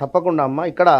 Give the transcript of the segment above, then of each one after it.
తప్పకుండా అమ్మ. ఇక్కడ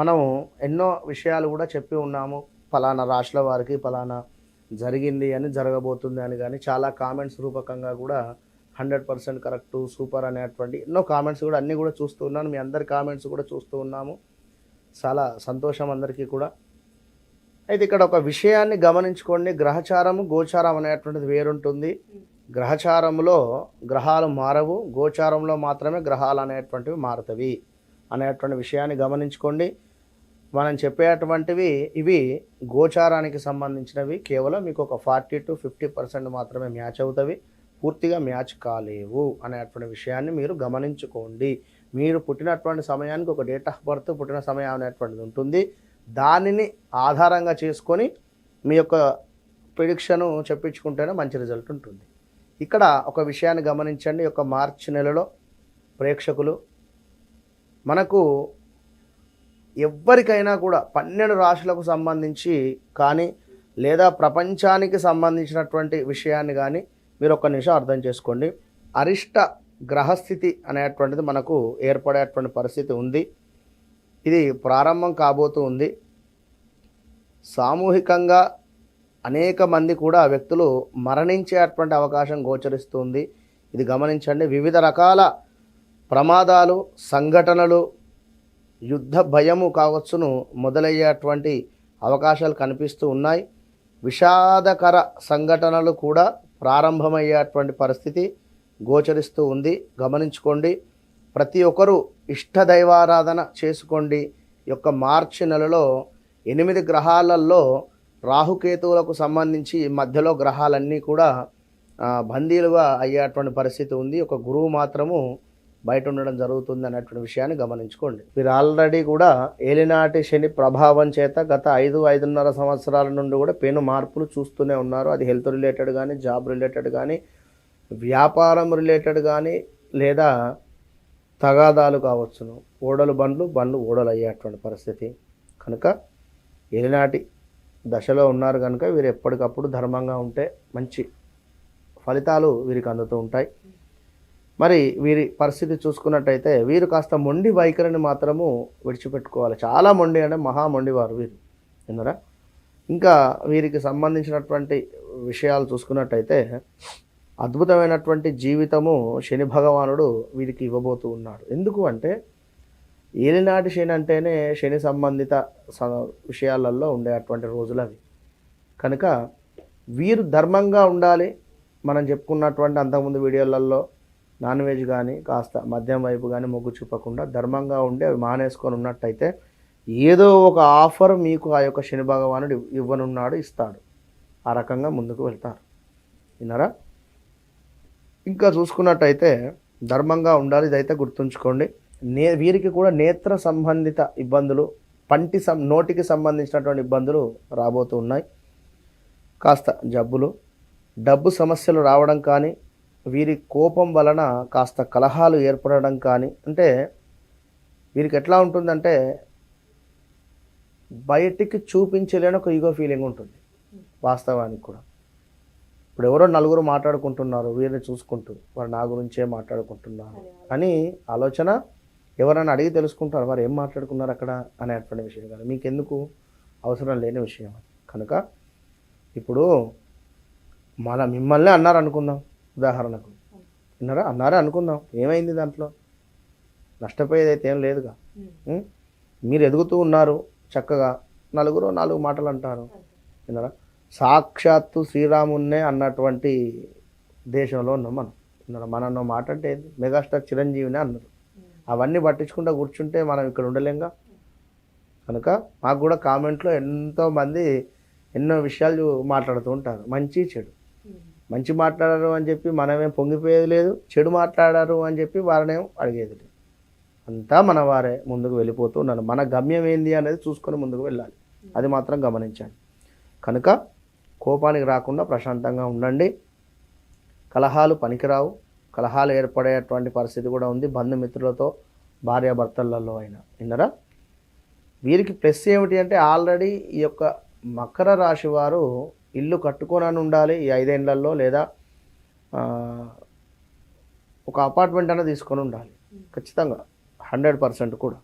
మనం ఎన్నో విషయాలు కూడా చెప్పి ఉన్నాము. ఫలానా రాష్ట్రాల వారికి ఫలానా జరిగింది అని జరగబోతుంది అని కానీ చాలా కామెంట్స్ రూపకంగా కూడా హండ్రెడ్ పర్సెంట్ కరెక్ట్ సూపర్ అనేటువంటి ఎన్నో కామెంట్స్ కూడా అన్నీ కూడా చూస్తూ ఉన్నాను. మీ అందరి కామెంట్స్ కూడా చూస్తూ ఉన్నాము. చాలా సంతోషం అందరికీ కూడా. అయితే ఇక్కడ ఒక విషయాన్ని గమనించుకోండి. గ్రహచారము గోచారం అనేటువంటిది వేరుంటుంది. గ్రహచారంలో గ్రహాలు మారవు. గోచారంలో మాత్రమే గ్రహాలు అనేటువంటివి మారుతవి. అనేటువంటి విషయాన్ని గమనించుకోండి. మనం చెప్పేటువంటివి ఇవి గోచారానికి సంబంధించినవి. కేవలం మీకు ఒక ఫార్టీ టు ఫిఫ్టీ పర్సెంట్ మాత్రమే మ్యాచ్ అవుతాయి పూర్తిగా మ్యాచ్ కాలేవు అనేటువంటి విషయాన్ని మీరు గమనించుకోండి. మీరు పుట్టినటువంటి సమయానికి ఒక డేట్ ఆఫ్ బర్త్ పుట్టిన సమయం అనేటువంటిది ఉంటుంది. దానిని ఆధారంగా చేసుకొని మీ యొక్క ప్రిడిక్షను చెప్పించుకుంటేనే మంచి రిజల్ట్ ఉంటుంది. ఇక్కడ ఒక విషయాన్ని గమనించండి. ఈ యొక్క మార్చి నెలలో ప్రేక్షకులు మనకు ఎవ్వరికైనా కూడా పన్నెండు రాశులకు సంబంధించి కానీ లేదా ప్రపంచానికి సంబంధించినటువంటి విషయాన్ని కానీ మీరు ఒక్క నిమిషం అర్థం చేసుకోండి. అరిష్ట గ్రహస్థితి అనేటువంటిది మనకు ఏర్పడేటువంటి పరిస్థితి ఉంది. ఇది ప్రారంభం కాబోతూ ఉంది. సామూహికంగా అనేక మంది కూడా వ్యక్తులు మరణించేటువంటి అవకాశం గోచరిస్తుంది ఇది గమనించండి. వివిధ రకాల ప్రమాదాలు సంఘటనలు యుద్ధ భయము కావచ్చును మొదలయ్యేటువంటి అవకాశాలు కనిపిస్తూ ఉన్నాయి. విషాదకర సంఘటనలు కూడా ప్రారంభమయ్యేటువంటి పరిస్థితి గోచరిస్తూ ఉంది. గమనించుకోండి ప్రతి ఒక్కరూ ఇష్ట దైవారాధన చేసుకోండి యొక్క మార్చి నెలలో ఎనిమిది గ్రహాలలో రాహుకేతువులకు సంబంధించి మధ్యలో గ్రహాలన్నీ కూడా బందీలుగా అయ్యేటువంటి పరిస్థితి ఉంది. ఒక గురువు మాత్రము బయట ఉండడం జరుగుతుంది అనేటువంటి విషయాన్ని గమనించుకోండి. మీరు ఆల్రెడీ కూడా ఏలినాటి శని ప్రభావం చేత గత ఐదు ఐదున్నర సంవత్సరాల నుండి కూడా పెను మార్పులు చూస్తూనే ఉన్నారు. అది హెల్త్ రిలేటెడ్ కానీ జాబ్ రిలేటెడ్ కానీ వ్యాపారం రిలేటెడ్ కానీ లేదా తగాదాలు కావచ్చును. ఓడలు బండ్లు బండ్లు ఓడలు అయ్యేటువంటి పరిస్థితి. కనుక ఏలినాటి దశలో ఉన్నారు కనుక వీరు ఎప్పటికప్పుడు ధర్మంగా ఉంటే మంచి ఫలితాలు వీరికి అందుతూ ఉంటాయి. మరి వీరి పరిస్థితి చూసుకున్నట్టయితే వీరు కాస్త మొండి వైఖరిని మాత్రము విడిచిపెట్టుకోవాలి. చాలా మొండి అంటే మహా మొండివారు వీరు. విన్నారా? ఇంకా వీరికి సంబంధించినటువంటి విషయాలు చూసుకున్నట్టయితే అద్భుతమైనటువంటి జీవితము శని భగవానుడు వీరికి ఇవ్వబోతూ ఉన్నాడు. ఎందుకు అంటే ఏలినాటి శని అంటేనే శని సంబంధిత స- విషయాలలో ఉండేటువంటి రోజులు అవి. కనుక వీరు ధర్మంగా ఉండాలి మనం చెప్పుకున్నటువంటి అంతకుముందు వీడియోలలో నాన్ వెజ్ కానీ కాస్త మద్యం వైపు కానీ మొగ్గు చూపకుండా ధర్మంగా ఉండి అవి మానేసుకొని ఉన్నట్టయితే ఏదో ఒక ఆఫర్ మీకు ఆ యొక్క శని భగవానుడు ఇవ్వనున్నాడు ఇస్తాడు. ఆ రకంగా ముందుకు వెళ్తారు. విన్నారా? ఇంకా చూసుకున్నట్టయితే ధర్మంగా ఉండాలి ఇదైతే గుర్తుంచుకోండి. నే వీరికి కూడా నేత్ర సంబంధిత ఇబ్బందులు పంటి సం నోటికి సంబంధించినటువంటి ఇబ్బందులు రాబోతూ ఉన్నాయి. కాస్త జబ్బులు డబ్బు సమస్యలు రావడం కానీ వీరి కోపం వలన కాస్త కలహాలు ఏర్పడడం కానీ అంటే వీరికి ఎట్లా ఉంటుందంటే బయటికి చూపించలేని ఒక ఈగో ఫీలింగ్ ఉంటుంది వాస్తవానికి కూడా. ఇప్పుడు ఎవరో నలుగురు మాట్లాడుకుంటున్నారు వీరిని చూసుకుంటూ వారు నా గురించే మాట్లాడుకుంటున్నారు అని ఆలోచన ఎవరైనా అడిగి తెలుసుకుంటారు వారు ఏం మాట్లాడుకున్నారు అక్కడ అనేటువంటి విషయం కానీ మీకెందుకు అవసరం లేని విషయం కనుక ఇప్పుడు మన మిమ్మల్ని అన్నారు అనుకుందాం. ఉదాహరణకు. విన్నారా? అన్నారే? అనుకుందాం. ఏమైంది దాంట్లో? నష్టపోయేది అయితే ఏం లేదుగా? మీరు ఎదుగుతూ ఉన్నారు చక్కగా. నలుగురు నాలుగు మాటలు అంటారు విన్నారా? సాక్షాత్తు శ్రీరామున్నే అన్నటువంటి దేశంలో ఉన్నాం మనం. విన్నారా? మన అన్న మాట అంటే ఏంది? మెగాస్టార్ చిరంజీవినే అన్నారు. అవన్నీ పట్టించుకుంటూ కూర్చుంటే మనం ఇక్కడ ఉండలేంగా? కనుక మాకు కూడా కామెంట్లో ఎంతో మంది ఎన్నో విషయాలు మాట్లాడుతూ ఉంటారు. మంచి చెడు. మంచి మాట్లాడారు అని చెప్పి మనమేం పొంగిపోయేది లేదు చెడు మాట్లాడారు అని చెప్పి వారినేం అడిగేది లేదు. అంతా మన వారే ముందుకు వెళ్ళిపోతూ ఉన్నారు. మన గమ్యం ఏంది అనేది చూసుకొని ముందుకు వెళ్ళాలి. అది మాత్రం గమనించండి కనుక కోపానికి రాకుండా ప్రశాంతంగా ఉండండి. కలహాలు పనికిరావు. కలహాలు ఏర్పడేటువంటి పరిస్థితి కూడా ఉంది. బంధుమిత్రులతో భార్యాభర్తలలో అయినా. విన్నరా? వీరికి ప్లస్ ఏమిటి అంటే ఆల్రెడీ ఈ యొక్క మకర రాశి వారు ఇల్లు కట్టుకొని ఉండాలి ఈ ఐదేళ్ళలో లేదా ఒక అపార్ట్మెంట్ అనేది తీసుకొని ఉండాలి. ఖచ్చితంగా. హండ్రెడ్ పర్సెంట్ కూడా.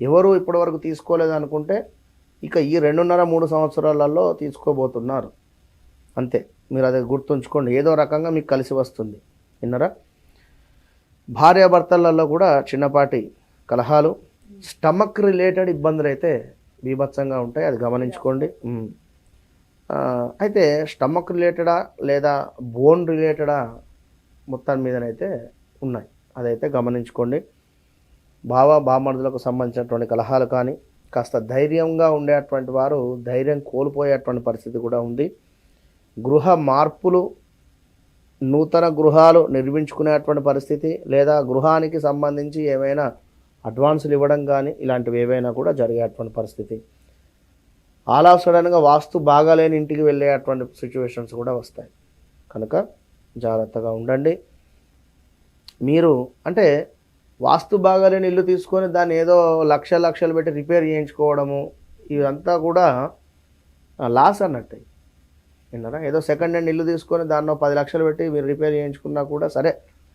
ఎవరు ఇప్పటివరకు తీసుకోలేదు అనుకుంటే ఇక ఈ రెండున్నర మూడు సంవత్సరాలలో తీసుకోబోతున్నారు. అంతే. మీరు అది గుర్తుంచుకోండి. ఏదో రకంగా మీకు కలిసి వస్తుంది. విన్నరా? భార్యాభర్తలలో కూడా చిన్నపాటి కలహాలు స్టమక్ రిలేటెడ్ ఇబ్బందులు అయితే బీభత్సంగా ఉంటాయి. అది గమనించుకోండి. అయితే స్టమక్ రిలేటెడా లేదా బోన్ రిలేటెడా మొత్తం మీదనైతే ఉన్నాయి. అదైతే గమనించుకోండి. భావ బామర్దులకు సంబంధించినటువంటి కలహాలు కానీ కాస్త ధైర్యంగా ఉండేటువంటి వారు ధైర్యం కోల్పోయేటువంటి పరిస్థితి కూడా ఉంది. గృహ మార్పులు నూతన గృహాలు నిర్మించుకునేటువంటి పరిస్థితి లేదా గృహానికి సంబంధించి ఏమైనా అడ్వాన్సులు ఇవ్వడం కానీ ఇలాంటివి ఏవైనా కూడా జరిగేటువంటి పరిస్థితి. ఆల్ ఆఫ్ సడన్గా వాస్తు బాగాలేని ఇంటికి వెళ్ళేటువంటి సిచ్యువేషన్స్ కూడా వస్తాయి. కనుక జాగ్రత్తగా ఉండండి. మీరు అంటే వాస్తు బాగాలేని ఇల్లు తీసుకొని దాన్ని ఏదో లక్ష లక్షలు పెట్టి రిపేర్ చేయించుకోవడము ఇదంతా కూడా లాస్ అన్నట్టు. విన్నారా? ఏదో సెకండ్ హ్యాండ్ ఇల్లు తీసుకొని దానిలో పది లక్షలు పెట్టి మీరు రిపేర్ చేయించుకున్నా కూడా సరే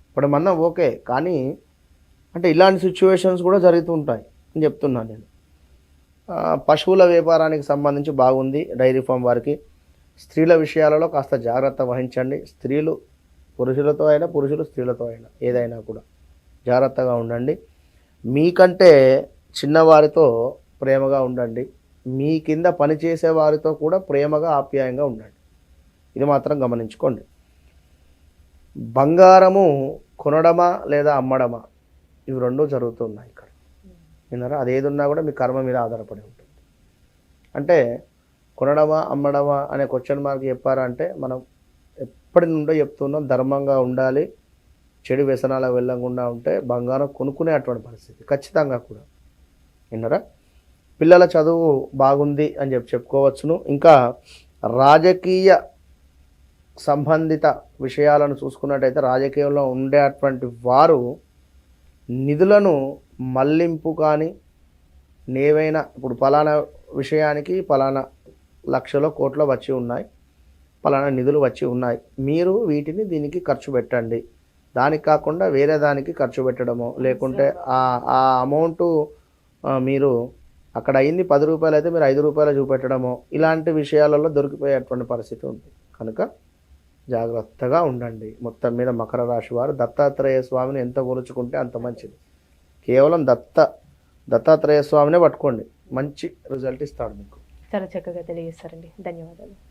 ఇప్పుడు మనం ఓకే. కానీ అంటే ఇలాంటి సిచ్యువేషన్స్ కూడా జరుగుతూ ఉంటాయి. అని చెప్తున్నాను నేను. పశువుల వ్యాపారానికి సంబంధించి బాగుంది డైరీ ఫామ్ వారికి. స్త్రీల విషయాలలో కాస్త జాగ్రత్త వహించండి. స్త్రీలు పురుషులతో అయినా పురుషులు స్త్రీలతో అయినా ఏదైనా కూడా జాగ్రత్తగా ఉండండి. మీకంటే చిన్నవారితో ప్రేమగా ఉండండి. మీ కింద పనిచేసే వారితో కూడా ప్రేమగా ఆప్యాయంగా ఉండండి. ఇది మాత్రం గమనించుకోండి. బంగారము కొనడమా లేదా అమ్మడమా? ఇవి రెండు జరుగుతున్నాయి ఇక్కడ. విన్నారా? అది ఏది ఉన్నా కూడా మీ కర్మ మీద ఆధారపడి ఉంటుంది. అంటే కొనడమా అమ్మడమా అనే క్వశ్చన్ మార్క్ చెప్పారా అంటే మనం ఎప్పటి నుండో చెప్తున్నాం ధర్మంగా ఉండాలి చెడు వ్యసనాలకు వెళ్ళకుండా ఉంటే బంగారం కొనుక్కునే అటువంటి పరిస్థితి. ఖచ్చితంగా కూడా. విన్నారా? పిల్లల చదువు బాగుంది అని చెప్పి చెప్పుకోవచ్చును. ఇంకా రాజకీయ సంబంధిత విషయాలను చూసుకున్నట్టయితే రాజకీయంలో ఉండేటువంటి వారు నిధులను మళ్ళింపు కానీ ఏవైనా ఇప్పుడు పలానా విషయానికి పలానా లక్షలో కోట్లో వచ్చి ఉన్నాయి పలానా నిధులు వచ్చి ఉన్నాయి. మీరు వీటిని దీనికి ఖర్చు పెట్టండి. దానికి కాకుండా వేరే దానికి ఖర్చు పెట్టడము లేకుంటే ఆ ఆ అమౌంట్ మీరు అక్కడ అయింది పది రూపాయలు అయితే మీరు ఐదు రూపాయలు చూపెట్టడము ఇలాంటి విషయాలలో దొరికిపోయేటువంటి పరిస్థితి ఉంది. కనుక జాగ్రత్తగా ఉండండి. మొత్తం మీద మకర రాశి వారు దత్తాత్రేయ స్వామిని ఎంత కొలుచుకుంటే అంత మంచిది. కేవలం దత్త దత్తాత్రేయ స్వామినే పట్టుకోండి. మంచి రిజల్ట్ ఇస్తాడు మీకు. చాలా చక్కగా తెలియజేస్తారండి. ధన్యవాదాలు.